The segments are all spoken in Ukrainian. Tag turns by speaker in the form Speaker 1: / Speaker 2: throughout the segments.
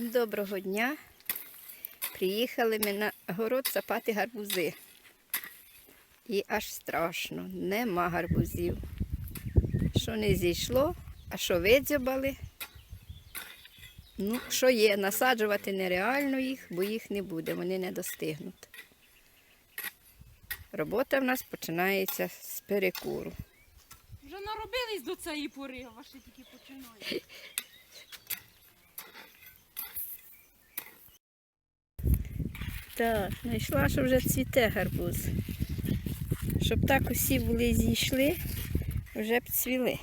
Speaker 1: Всім доброго дня. Приїхали ми на город сапати гарбузи. І аж страшно, нема гарбузів. Що не зійшло, а що видзьобали. Ну, що є, насаджувати нереально їх, бо їх не буде, вони не достигнуть. Робота в нас починається з перекуру.
Speaker 2: Вже наробились до цієї пори, а ваші тільки починають.
Speaker 1: Так, знайшла, що вже цвіте гарбуз. Щоб так усі були зійшли, вже б цвіли.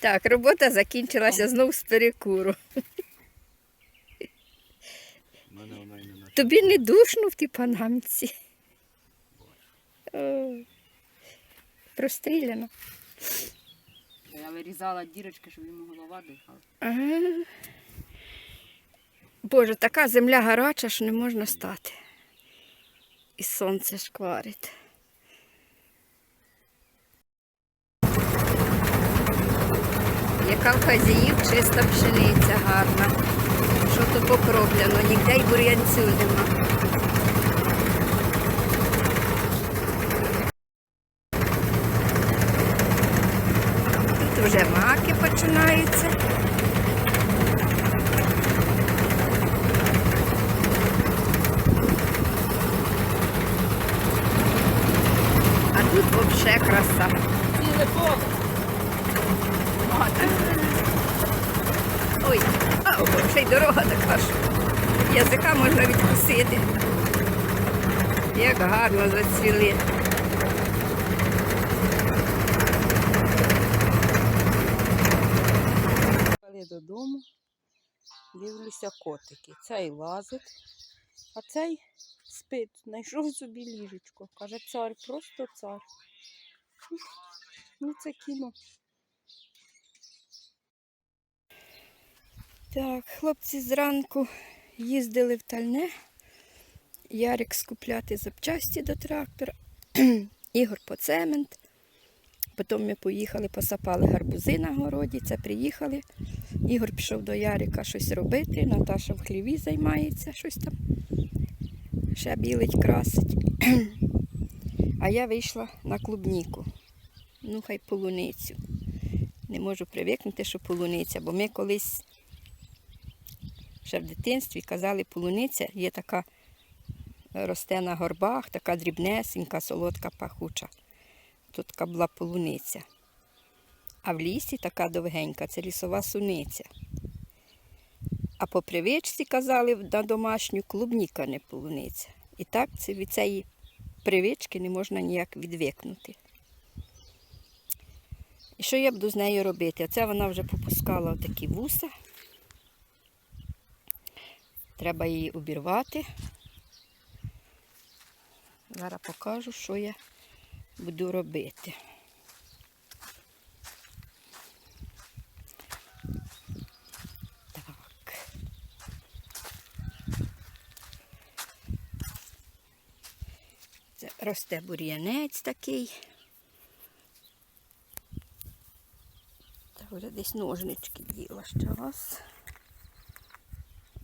Speaker 1: Так, робота закінчилася знову з перекуру.
Speaker 3: У мене вона і не на
Speaker 1: Тобі не душно в тій панамці. Простріляно.
Speaker 2: Я вирізала дірочки, щоб йому голова дихала.
Speaker 1: Ага. Боже, така земля гаряча, що не можна стати. І сонце шкварить. Яка в хазяїв чиста пшениця гарна. Що то покроплено, ніде й бур'янцю нема. Тут вже маки починаються. А тут взагалі краса.
Speaker 2: Ціле поле. Мати.
Speaker 1: Ой, а ще й дорога така ж. Язика можна відкусити. Як гарно зацвіли.
Speaker 2: Додому, дивлюся котики. Цей лазить, а цей спить, знайшов собі ліжечко. Каже, цар, просто цар. Ну, це кіно.
Speaker 1: Так, хлопці зранку їздили в тальне. Ярик скупляти запчасті до трактора, Ігор по цемент. Потім ми поїхали, посапали гарбузи на городі, це приїхали. Ігор пішов до Ярика щось робити, Наташа в хліві займається, щось там. Ще білить, красить. А я вийшла на клубніку. Ну, хай полуницю. Не можу привикнути, що полуниця, бо ми колись ще в дитинстві казали, полуниця є така, е, росте на горбах, така дрібнесенька, солодка, пахуча. Тут така була полуниця. А в лісі така довгенька, це лісова суниця. А по привичці казали на домашню клубніка, не полуниця. І так це від цієї привички не можна ніяк відвикнути. І що я буду з нею робити? Оце вона вже попускала такі вуса. Треба її обірвати. Зараз покажу, що я буду робити. Так. Це росте бур'янець такий. Так, вже десь ножнички діла ще раз.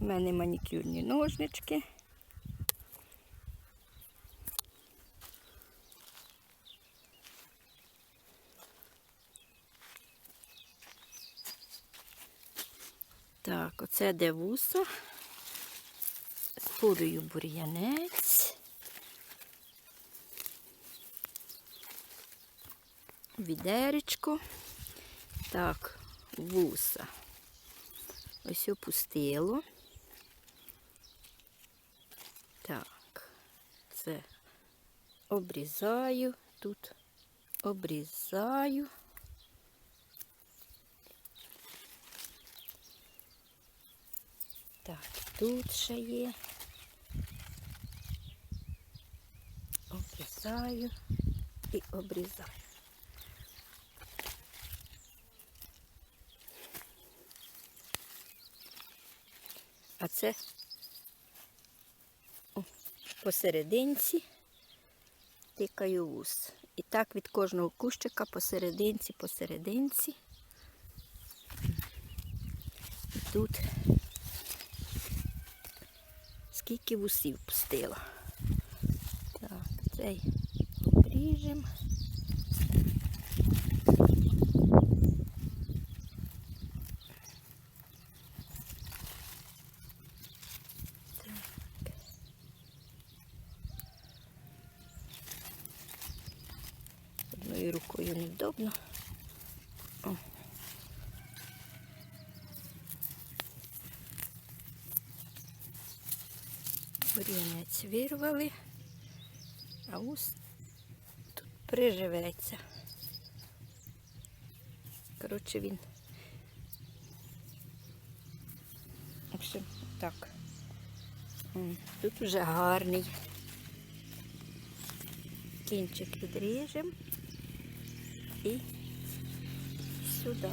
Speaker 1: У мене манікюрні ножнички. Так, оце де вуса. Спудую бур'янець. Відеречко. Так, вуса. Ось опустило. все обрізаю, тут обрізаю. Так, тут ще є. Обрізаю і обрізаю. А це посерединці тикаю вус. І так від кожного кущика посерединці, посерединці. І тут скільки вусів пустила. Так, цей обріжемо. Рукою невдобно. О. Бур'янець вирвали, а ус тут приживеться. Коротше, він. В общем, так. Тут вже гарний. Кінчик відріжемо і сюди.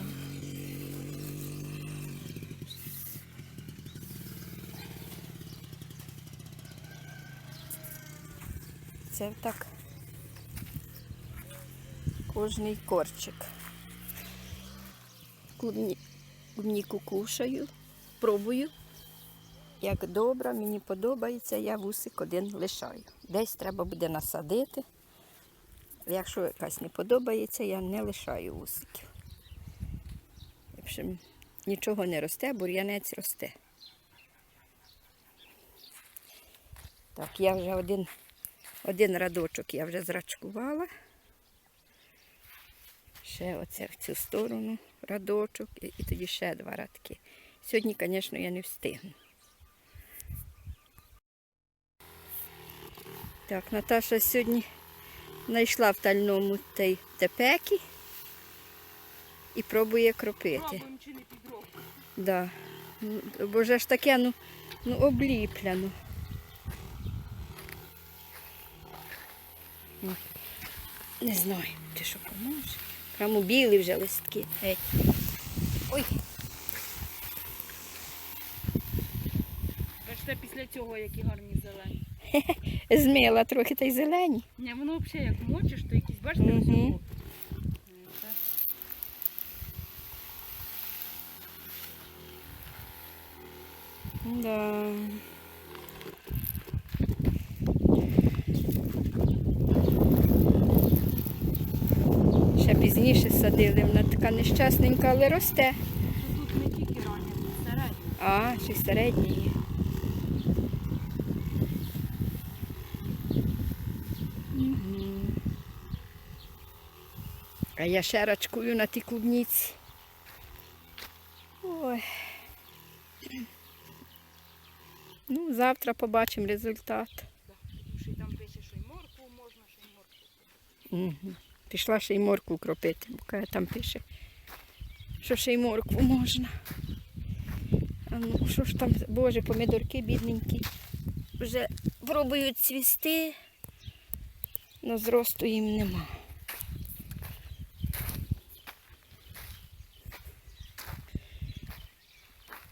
Speaker 1: Це так кожний корчик. Клубні, клубніку кушаю, пробую. Як добре, мені подобається, я вусик один лишаю. Десь треба буде насадити. Якщо якась не подобається, я не лишаю вусиків. В общем, нічого не росте, бур'янець росте. Так, я вже один, один радочок я вже зрачкувала. Ще оце в цю сторону радочок і, і тоді ще два радки. Сьогодні, звісно, я не встигну. Так, Наташа сьогодні знайшла в тальному той тепекі і пробує кропити.
Speaker 2: Чи не.
Speaker 1: Да. Ну, Бо вже ж таке, ну, ну обліпляно. Ну, Не знаю, чи що поможе. Прямо білі вже листки. Геть. Ой,
Speaker 2: Бачите, після цього які гарні зелені.
Speaker 1: змила трохи та й зелені.
Speaker 2: Ні, воно взагалі як мочиш, то якісь, бачите,
Speaker 1: Мгм.
Speaker 2: ось
Speaker 1: Да. Ще пізніше садили, вона така нещасненька, але росте.
Speaker 2: Тут не тільки ранні, тут середні.
Speaker 1: А, ще й середні А я ще рачкую на тій клубніці. Ой. Ну, завтра побачимо результат.
Speaker 2: Можна, що й моркву.
Speaker 1: Угу. Пішла ще й моркву кропити, бо там пише, що ще й моркву можна. А ну, що ж там, боже, помідорки бідненькі. Вже пробують цвісти, але зросту їм нема.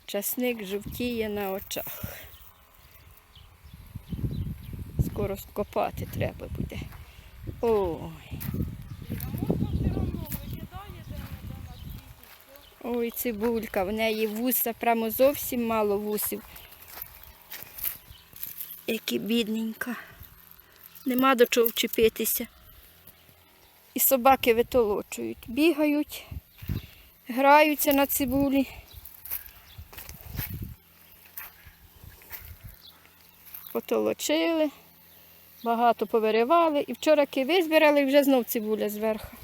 Speaker 1: Часник жовтіє на очах. Скоро копати треба буде. Ой. Ой, цибулька, в неї вуса прямо зовсім мало вусів. Які бідненька. Нема до чого вчепитися. І собаки витолочують, бігають, граються на цибулі. Потолочили, багато повиривали. І вчора киви збирали, і вже знов цибуля зверху.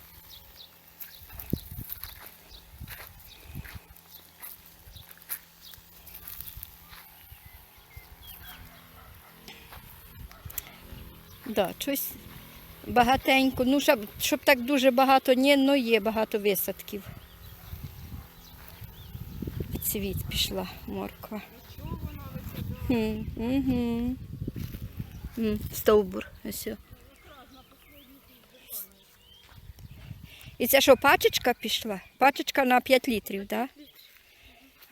Speaker 1: Да, щось багатенько. Ну, щоб, щоб так дуже багато, ні, ну є багато висадків. В Цвіт пішла морква.
Speaker 2: Чого вона виглядає?
Speaker 1: Хм, угу. Стовбур. Ось. І це що, пачечка пішла? Пачечка на 5 літрів, так? Да?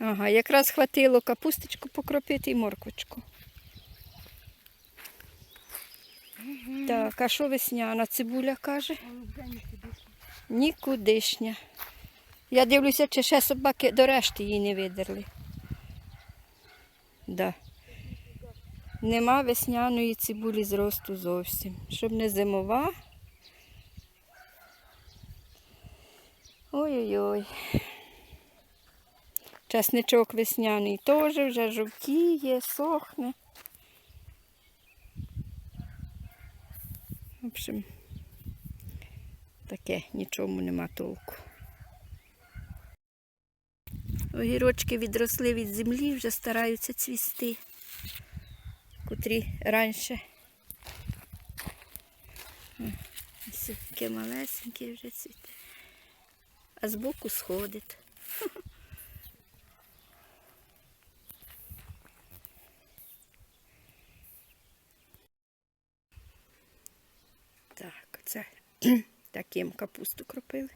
Speaker 1: Ага, якраз хватило капусточку покропити і морквочку. Так, а що весняна цибуля каже? Нікудишня. Я дивлюся, чи ще собаки до решти її не видерли. Да. Нема весняної цибулі зросту зовсім. Щоб не зимова. Ой-ой-ой. Часничок весняний теж вже жовтіє, сохне. В общем, таке нічому нема толку. Огірочки відросли від землі, вже стараються цвісти, котрі раніше. Ось таке малесеньке вже цвіте. А збоку сходить. Так, це таким капусту кропили.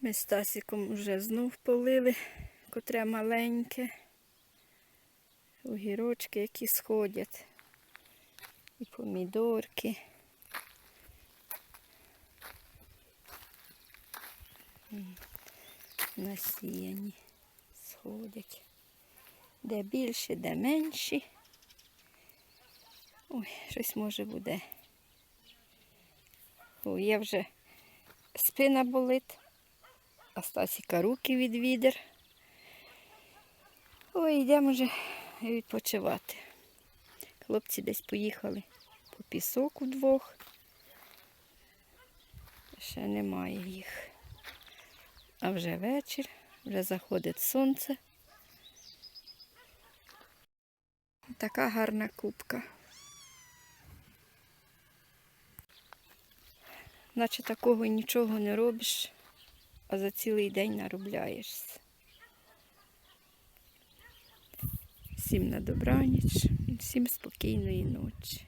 Speaker 1: Ми з Тасіком вже знов полили, котре маленьке. Огірочки, які сходять. І помідорки. Насіяні сходять. Де більше, де менші. Ой, щось може буде. Ой, я вже спина болить. А Стасіка руки від відер. Ой, йдемо вже відпочивати. Хлопці десь поїхали по пісок удвох. Ще немає їх. А вже вечір, вже заходить сонце. Така гарна кубка. Наче такого нічого не робиш а за цілий день наробляєшся. Всім на добраніч, всім спокійної ночі.